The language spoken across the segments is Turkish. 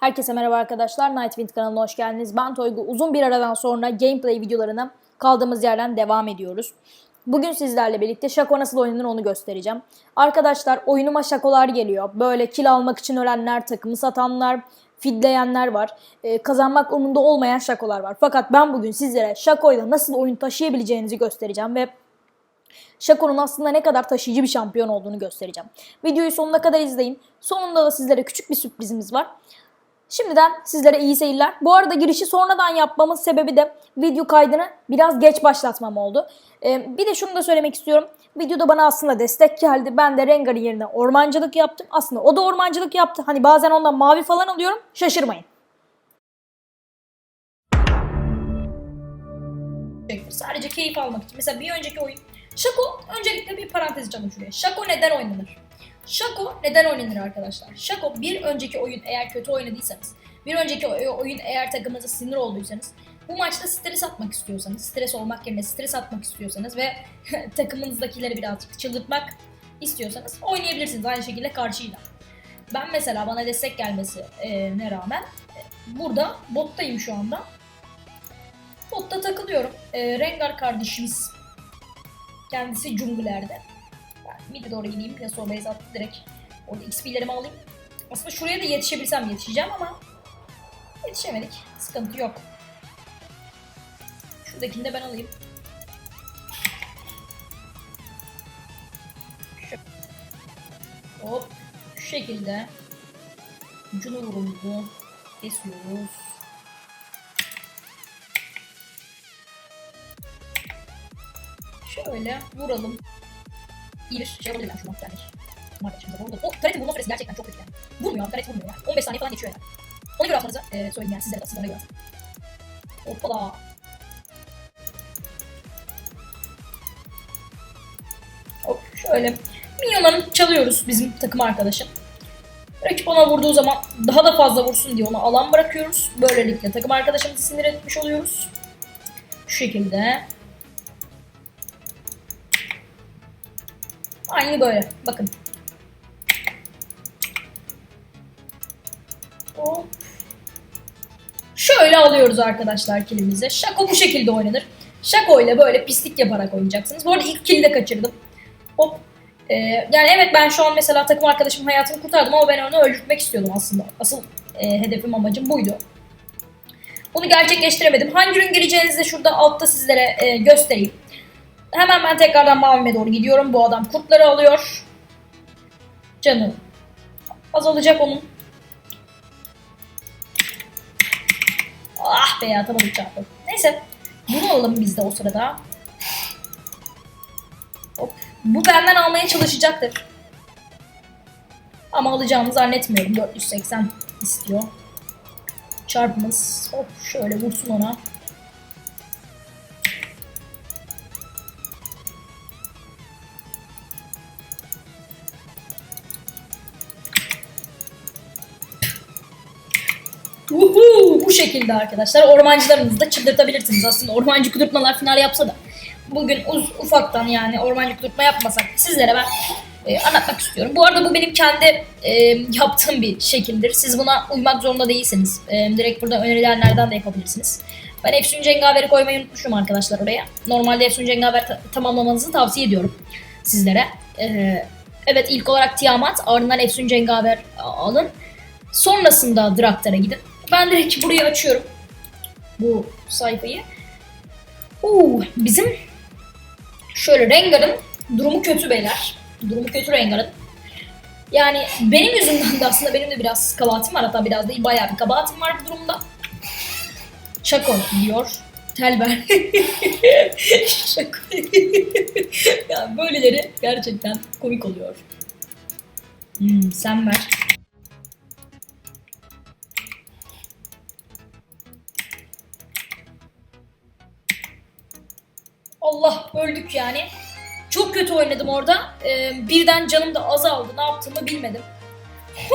Herkese merhaba arkadaşlar. Nightwind kanalına hoş geldiniz. Ben Toygu. Uzun bir aradan sonra gameplay videolarını kaldığımız yerden devam ediyoruz. Bugün sizlerle birlikte şako nasıl oynanır onu göstereceğim. Arkadaşlar oyunuma şakolar geliyor. Böyle kill almak için ölenler, takımı satanlar, fidleyenler var. Ee, kazanmak umurunda olmayan şakolar var. Fakat ben bugün sizlere şakoyla nasıl oyun taşıyabileceğinizi göstereceğim ve Shaco'nun aslında ne kadar taşıyıcı bir şampiyon olduğunu göstereceğim. Videoyu sonuna kadar izleyin. Sonunda da sizlere küçük bir sürprizimiz var. Şimdiden sizlere iyi seyirler. Bu arada girişi sonradan yapmamın sebebi de video kaydını biraz geç başlatmam oldu. Ee, bir de şunu da söylemek istiyorum. Videoda bana aslında destek geldi. Ben de Rengar'ın yerine ormancılık yaptım. Aslında o da ormancılık yaptı. Hani bazen ondan mavi falan alıyorum. Şaşırmayın. Sadece keyif almak için. Mesela bir önceki oyun. Şako öncelikle bir parantez açalım şuraya. Şako neden oynanır? Şako neden oynanır arkadaşlar? Şako bir önceki oyun eğer kötü oynadıysanız, bir önceki oy- oyun eğer takımınıza sinir olduysanız, bu maçta stres atmak istiyorsanız, stres olmak yerine stres atmak istiyorsanız ve takımınızdakileri birazcık çıldırtmak istiyorsanız oynayabilirsiniz aynı şekilde karşıyla. Ben mesela bana destek gelmesi e, ne rağmen e, burada bottayım şu anda. Botta takılıyorum. E, Rengar kardeşimiz kendisi jungler'de. Mid'e doğru gideyim. Yasuo base attı direkt. Orada XP'lerimi alayım. Aslında şuraya da yetişebilsem yetişeceğim ama yetişemedik. Sıkıntı yok. Şuradakini de ben alayım. Hop. Şu şekilde. Ucunu vuruldu. Kesiyoruz. Şöyle vuralım. İyi bir şey yapabilirim ben şuradan yani. Arkadaşımıza vurdu. O taretin vurma süresi gerçekten çok kötü yani. Vurmuyor abi taret vurmuyor yani. 15 saniye falan geçiyor yani. Ona göre atmanızı e, söyleyeyim yani sizlere de sizlere göre. Hoppala. Hop şöyle. Minyonlarını çalıyoruz bizim takım arkadaşım. Rakip ona vurduğu zaman daha da fazla vursun diye ona alan bırakıyoruz. Böylelikle takım arkadaşımızı sinir etmiş oluyoruz. Şu şekilde. Aynı böyle. Bakın. Şöyle alıyoruz arkadaşlar kilimizi. Şako bu şekilde oynanır. Şako ile böyle pislik yaparak oynayacaksınız. Bu arada ilk kili de kaçırdım. Hop. Ee, yani evet ben şu an mesela takım arkadaşımın hayatını kurtardım ama ben onu öldürtmek istiyordum aslında. Asıl e, hedefim amacım buydu. Bunu gerçekleştiremedim. Hangi ürün gireceğinizi de şurada altta sizlere e, göstereyim. Hemen ben tekrardan mavime doğru gidiyorum. Bu adam kurtları alıyor. Canı azalacak onun. Ah be atamadık çarpı. Neyse. Bunu alalım biz de o sırada. Hop. Bu benden almaya çalışacaktır. Ama alacağımı zannetmiyorum. 480 istiyor. Çarpımız. Hop şöyle vursun ona. Uhu, bu şekilde arkadaşlar. Ormancılarınızı da çıldırtabilirsiniz. Aslında ormancı kudurtmalar final yapsa da bugün uz, ufaktan yani ormancı kudurtma yapmasak sizlere ben e, anlatmak istiyorum. Bu arada bu benim kendi e, yaptığım bir şekildir. Siz buna uymak zorunda değilsiniz. E, direkt burada önerilenlerden de yapabilirsiniz. Ben Efsun Cengaver'i koymayı unutmuşum arkadaşlar oraya. Normalde Efsun Cengaver ta- tamamlamanızı tavsiye ediyorum sizlere. E, evet ilk olarak Tiamat ardından Efsun Cengaver alın. Sonrasında Draktar'a gidin. Ben direkt burayı açıyorum. Bu sayfayı. Uuu bizim şöyle Rengar'ın durumu kötü beyler. Durumu kötü Rengar'ın. Yani benim yüzümden de aslında benim de biraz kabahatim var. Hatta biraz değil bayağı bir kabahatim var bu durumda. Çako diyor. Telber. Şaka. ya böyleleri gerçekten komik oluyor. Hmm, sen ver. Allah öldük yani. Çok kötü oynadım orada. Ee, birden canım da azaldı. Ne yaptığımı bilmedim.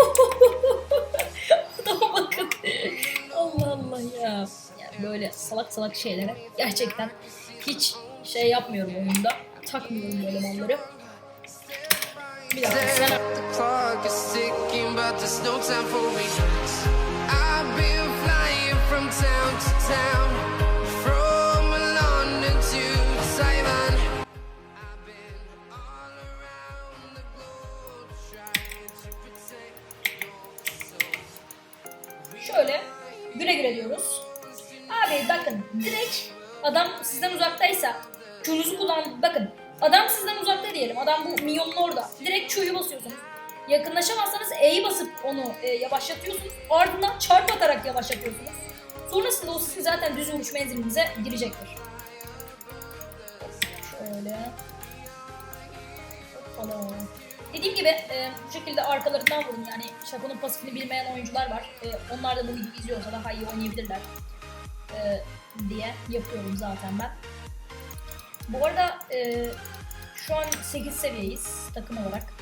Adama bakın. Allah Allah ya. Yani böyle salak salak şeylere gerçekten hiç şey yapmıyorum oyunda. Takmıyorum böyle malları. Bir dakika Şöyle güle güle diyoruz. Abi bakın direkt adam sizden uzaktaysa Q'nuzu kullan bakın adam sizden uzakta diyelim adam bu minyonun orada direkt Q'yu basıyorsunuz. Yakınlaşamazsanız E'yi basıp onu e, yavaşlatıyorsunuz. Ardından çarp atarak yavaşlatıyorsunuz. Sonrasında o sizin zaten düz vuruş menzilinize girecektir. Şöyle. Hoppala. Dediğim gibi e, bu şekilde arkalarından vurun yani Şako'nun pasifini bilmeyen oyuncular var. E, onlar da bu videoyu izliyorsa daha iyi oynayabilirler e, diye yapıyorum zaten ben. Bu arada e, şu an 8 seviyeyiz takım olarak.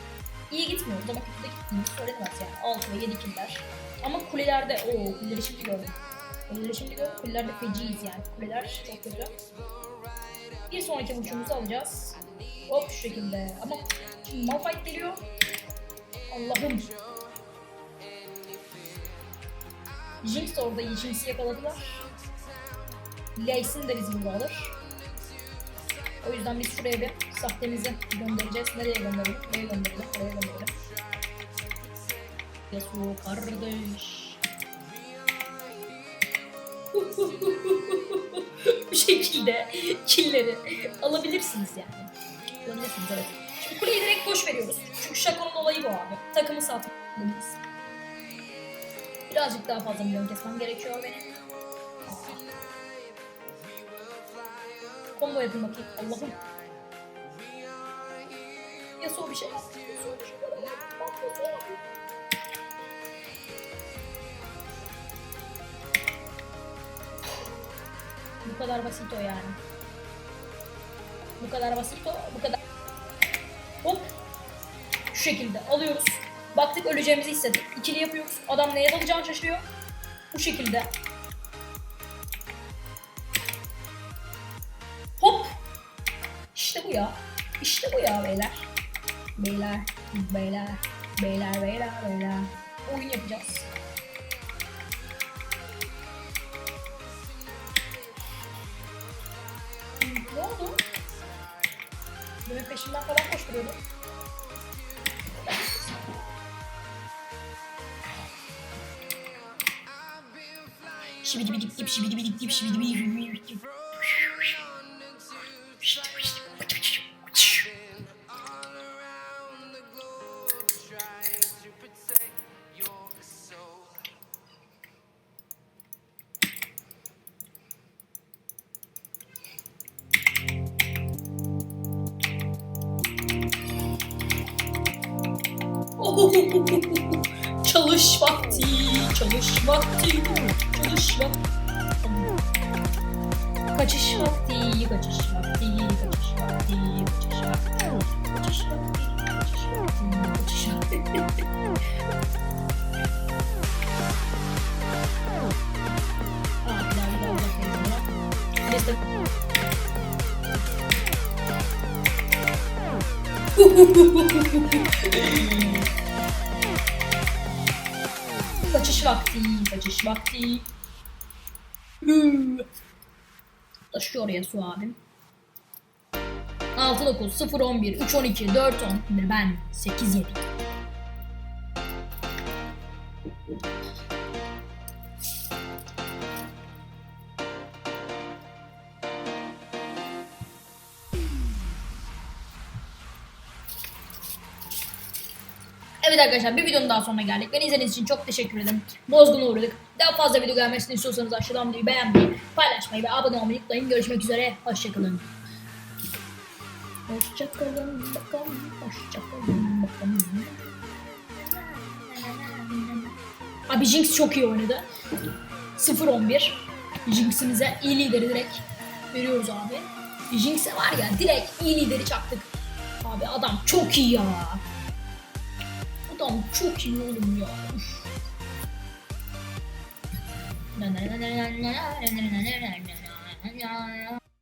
İyi gitmiyoruz ama kötü de gittiğimiz söylenemez yani. 6 ve 7 killer. Ama kulelerde, o kuleleri şimdi gördüm. Kuleleri şimdi gördüm. Kulelerde feciyiz yani. Kuleler çok kötü. Bir sonraki vuruşumuzu alacağız. Hop şu şekilde. Ama şimdi Malphite geliyor. Allah'ım. Jinx orada. Jinx'i yakaladılar. Leysin de bizi burada alır. O yüzden biz şuraya bir sahtemizi göndereceğiz. Nereye gönderelim? Nereye gönderelim? Nereye gönderelim? Yasuo kardeş. Bu şekilde killeri alabilirsiniz yani. Alabilirsiniz evet. Şimdi kuleyi direkt boş veriyoruz. Çünkü Şako'nun olayı bu abi. Takımı satmalıyız. Birazcık daha fazla milyon kesmem gerekiyor benim. Combo yapayım bakayım. Allah'ım. Yasuo bir şey yap. Yasuo bir şey. Bu kadar basit o yani. Bu kadar basit o. Bu kadar. Şekilde alıyoruz. Baktık öleceğimizi hissettik. İkili yapıyoruz. Adam neye dalacağını şaşırıyor. Bu şekilde. Hop. İşte bu ya. İşte bu ya beyler. Beyler, beyler, beyler, beyler, beyler. Oyun yapacağız. Ne oldu? Benim peşimden falan koşturuyordu. Ooh. Çalış vakti, çalış vakti, çalış vakti. Kaçış vakti, kaçış vakti, kaçış vakti, kaçış vakti, kaçış vakti, kaçış vakti, kaçış vakti. Aa, bir Kaçış vakti, kaçış vakti. Taşıyor oraya su abim. 6 9 0 11 3 12 4 10 ben 8 7. Evet arkadaşlar bir videonun daha sonuna geldik. Beni izlediğiniz için çok teşekkür ederim. Bozgun'a uğradık. Daha fazla video gelmesini istiyorsanız aşağıdan videoyu beğenmeyi, paylaşmayı ve abone olmayı unutmayın. Görüşmek üzere. Hoşçakalın. Hoşçakalın bakalım. Hoşçakalın bakalım. Abi Jinx çok iyi oynadı. 0-11. Jinx'imize iyi lideri direkt veriyoruz abi. Jinx'e var ya direkt iyi lideri çaktık. Abi adam çok iyi ya. Adam çok iyi oğlum ya. Üf.